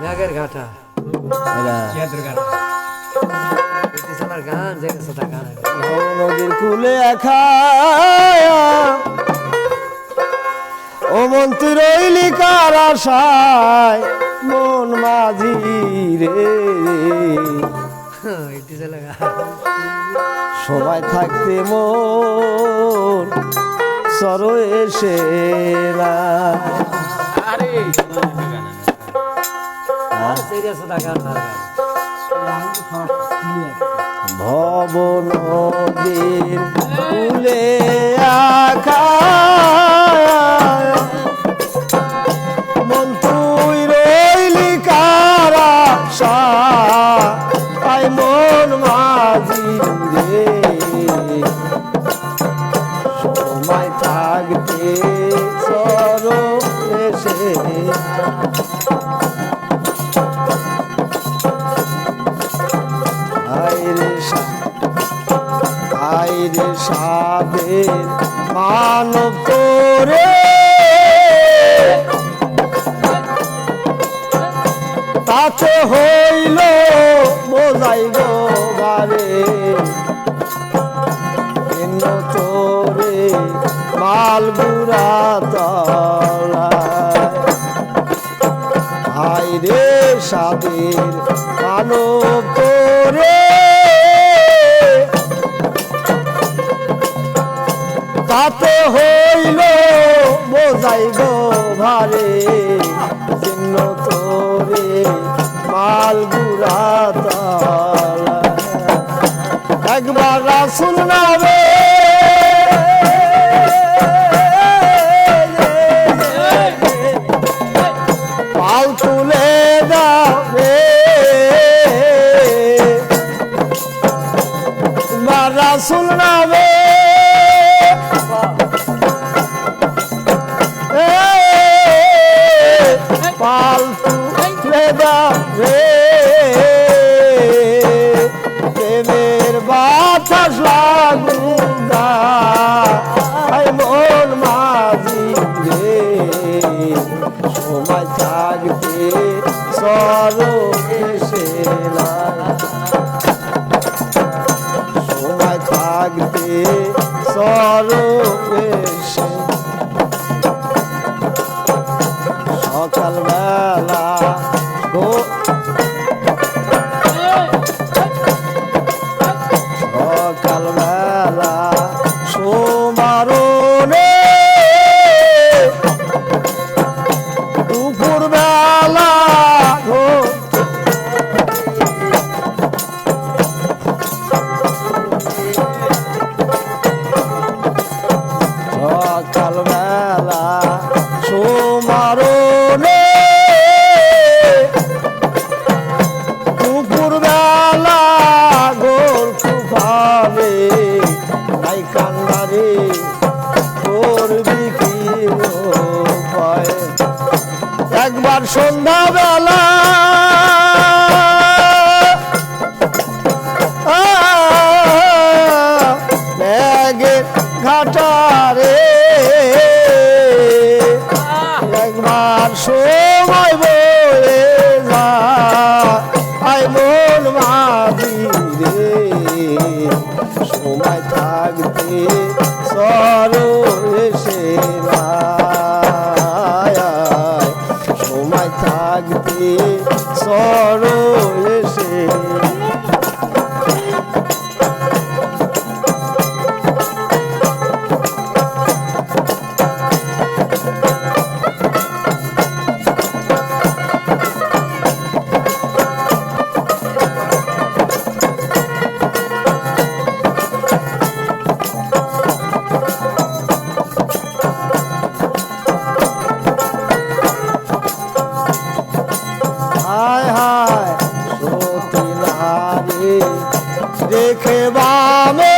ম্যাগের ঘাটা। পিটিশনার গান যে সাদা গান নদীর কুলে একা ও মন্ত্রী রইলি কার আশায় মন মাঝি রে। গান। সবাই থাকতে মন সর এসে না সিরিয়াস সাদা গান না। ভব নদীর কুলে আকা। মন তুই রইলি কারা আই মন মাঝি রে। সময় থাকতে সর এসে। আইরে সাদের মানব তোরে তাতে হইল বোঝাই গো বারে। তোরে মালগুড়া হাই রে সাদের মানব তাতে হইল বোঝাই গো ভারে চিহ্ন তোরে মালগুড়া তলা। একবার রাসুল পাল তুলে যাবে প্রেমের বাতাস লাগুদা মন মাঝি রে। সময় থাকতে সর। এসে সময় থাকতে সর। এসে সকাল বেলা। গো সকাল বেলা সোমারণে দুপুর বেলা গো সকাল বেলা দেখে বামে।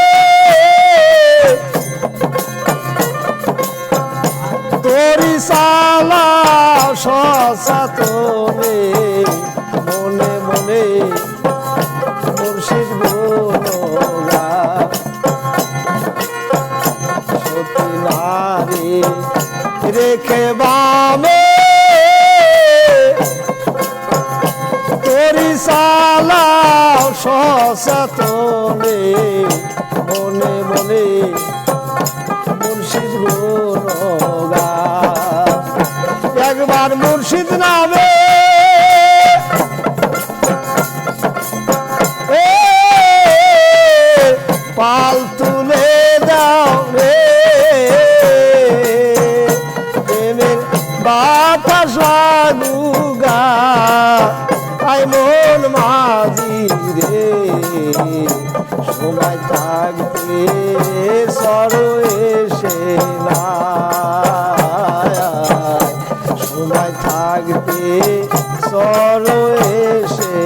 তোরি সালা সসাতো সচেতনে মনে মনে সরো এসে সময় থাকবে সরো এসে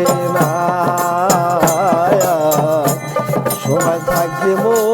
সময় থাকবে মোর